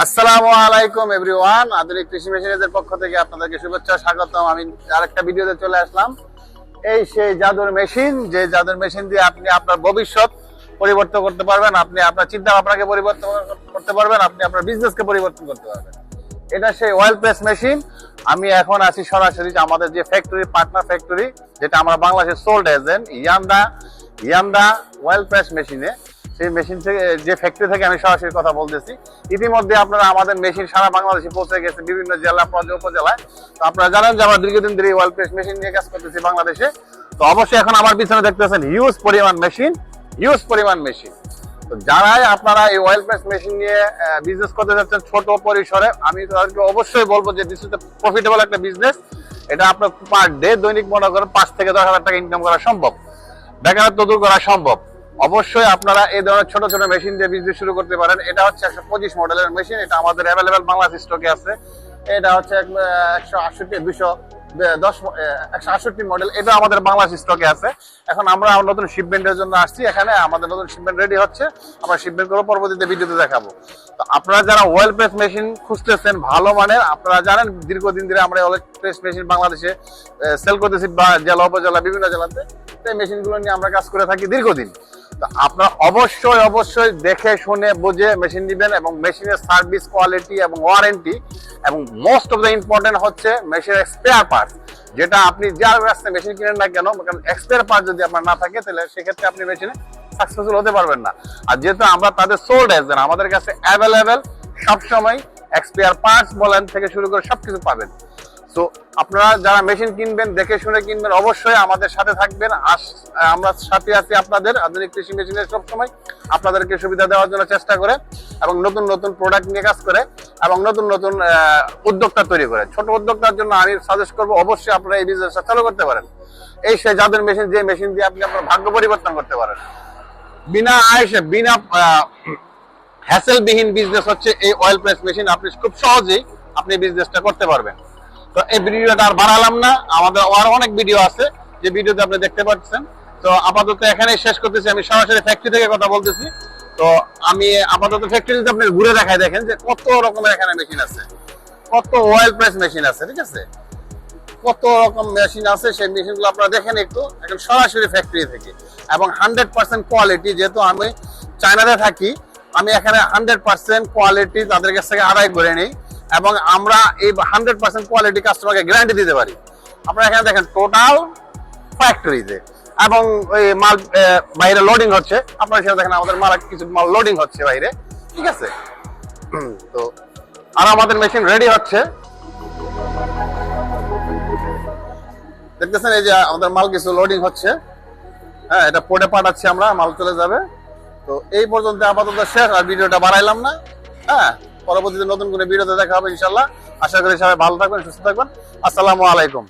আসসালামু আলাইকুম, এভরিওয়ান। আধুনিক কৃষি মেশিনের পক্ষ থেকে আপনাদেরকে শুভেচ্ছা, স্বাগতম। আমি আরেকটা ভিডিওতে চলে আসলাম। এই সেই জাদুর মেশিন, যে জাদুর মেশিন দিয়ে আপনি আপনার ভবিষ্যৎ পরিবর্তন করতে পারবেন, আপনি আপনার চিন্তা ভাবনাকে পরিবর্তন করতে পারবেন, আপনি আপনার বিজনেসকে পরিবর্তন করতে পারবেন। এটা সেই অয়েল প্রেস মেশিন আমি এখন আছি সরাসরি আমাদের যে ফ্যাক্টরি পার্টনার ফ্যাক্টরি যেটা আমরা বাংলাদেশের sold agent Yanda Yanda oil press মেশিনে সেই মেশিন থেকে, যে ফ্যাক্টরি থেকে আমি সরাসরি কথা বলতেছি, ইতিমধ্যে আপনারা আমাদের মেশিন সারা বাংলাদেশে পৌঁছে গেছে, বিভিন্ন জেলা উপজেলায়। তো আপনারা জানেন যে আমরা দীর্ঘদিন ধরে অয়েল প্রেস মেশিন নিয়ে কাজ করতেছি বাংলাদেশে। তো অবশ্যই এখন আমার পিছনে দেখতেছেন হিউজ পরিমাণ মেশিন হিউজ পরিমাণ মেশিন তো যারাই আপনারা এই অয়েল প্রেস মেশিন নিয়ে বিজনেস করতে যাচ্ছেন ছোট পরিসরে, আমি তাদেরকে অবশ্যই বলব যে দিস ইজ প্রফিটেবল একটা বিজনেস এটা আপনার পার ডে দৈনিক মনে করেন পাঁচ থেকে দশ হাজার টাকা ইনকাম করা সম্ভব। বেকারত্ব দূর করা সম্ভব। অবশ্যই আপনারা এই ধরনের ছোট ছোট মেশিন দিয়ে বিজনেস শুরু করতে পারেন। এটা হচ্ছে একশো পঁচিশ মডেলের মেশিন এটা আমাদের অ্যাভেলেবেল বাংলাদেশ স্টকে আছে। এটা হচ্ছে একশো আটষট্টি দুশো দশ একশো আটষট্টি মডেল এটা আমাদের বাংলাদেশ স্টকে আছে। এখন আমরা নতুন শিপমেন্টের জন্য আসছি। এখানে আমাদের নতুন শিপমেন্ট রেডি হচ্ছে। আমরা শিপমেন্ট করে পরবর্তীতে ভিডিওতে দেখাবো। তো আপনারা যারা ওয়েল প্রেস মেশিন খুঁজতেছেন, ভালো মানের, আপনারা জানেন দীর্ঘদিন ধরে আমরা ওয়েল প্রেস মেশিন বাংলাদেশে সেল করতেছি বা জেলা, উপজেলা, বিভিন্ন জেলাতে। এই মেশিনগুলো নিয়ে আমরা কাজ করে থাকি দীর্ঘদিন। আপনারা অবশ্যই অবশ্যই দেখে, শুনে, বুঝে মেশিন দিবেন এবং মেশিনের সার্ভিস কোয়ালিটি এবং ওয়ারেন্টি এবং মোস্ট অফ দ্য ইম্পর্টেন্ট হচ্ছে মেশিনের স্পেয়ার পার্টস যেটা আপনি যার কাছে মেশিন কিনেন না কেন, কারণ এক্সপেয়ার পার্ট যদি আপনার না থাকে, তাহলে সেক্ষেত্রে আপনি মেশিনে সাকসেসফুল হতে পারবেন না। আর যেহেতু আমরা তাদের সোল্ড এজেন্ট আমাদের কাছে অ্যাভেলেবেল সবসময় এক্সপেয়ার পার্টস বলেন থেকে শুরু করে সবকিছু পাবেন। তো আপনারা যারা মেশিন কিনবেন, দেখে শুনে কিনবেন, অবশ্যই আমাদের সাথে থাকবেন। আমরা সাথে আছি আপনাদের আধুনিক কৃষি মেশিনের সবসময়। আপনাদেরকে সুবিধা দেওয়ার জন্য চেষ্টা করে এবং নতুন নতুন প্রোডাক্ট নিয়ে কাজ করে এবং নতুন নতুন উদ্যোক্তা তৈরি করে। ছোট উদ্যোক্তার জন্য আমি সাজেস্ট করব, অবশ্যই আপনারা এই বিজনেসটা চালু করতে পারেন। এই সে যাদের মেশিন যে মেশিন দিয়ে আপনি আপনার ভাগ্য পরিবর্তন করতে পারেন। বিনা আয়সে, বিনা হ্যাসেলবিহীন বিজনেস হচ্ছে এই অয়েল প্রেস মেশিন আপনি খুব সহজেই আপনি বিজনেসটা করতে পারবেন। তো এই ভিডিওটা আর বাড়ালাম না। আমাদের আরও অনেক ভিডিও আছে, যে ভিডিওতে আপনি দেখতে পাচ্ছেন। তো আপাতত এখানে শেষ করতেছি। আমি সরাসরি ফ্যাক্টরি থেকে কথা বলতেছি। তো আমি আপাতত ফ্যাক্টরিতে আপনি ঘুরে দেখাই দেখেন যে কত রকমের এখানে মেশিন আছে। কত অয়েল প্রেস মেশিন আছে, ঠিক আছে? কত রকম মেশিন আছে, সেই মেশিনগুলো আপনারা দেখেন একটু। এখন সরাসরি ফ্যাক্টরি থেকে। এবং হান্ড্রেড পার্সেন্ট কোয়ালিটি যেহেতু আমি চায়নাতে থাকি, আমি এখানে হান্ড্রেড পার্সেন্ট কোয়ালিটি তাদের কাছ থেকে আদায় করে নিই। এবং আমরা এই হান্ড্রেড পার্সেন্ট কোয়ালিটি কাস্টমারকে গ্যারান্টি দিতে পারি। আপনারা এখানে দেখেন টোটাল ফ্যাক্টরিতে এবং ওই মাল বাইরে লোডিং হচ্ছে। আপনারা সেখানে দেখেন আমাদের মাল, কিছু মাল লোডিং হচ্ছে বাইরে। ঠিক আছে? তো, আর আমাদের মেশিন রেডি হচ্ছে। দেখতেছেন এই যে আমাদের মাল কিছু লোডিং হচ্ছে। হ্যাঁ এটা পোর্টে পাঠাচ্ছি আমরা, মাল চলে যাবে। তো এই পর্যন্ত আপাতত শেষ, আর ভিডিওটা বাড়াইলাম না। হ্যাঁ পরবর্তীতে নতুন করে ভিডিওতে দেখা হবে ইনশাল্লাহ আশা করি সবাই ভালো থাকবেন, সুস্থ থাকবেন। আসসালামু আলাইকুম।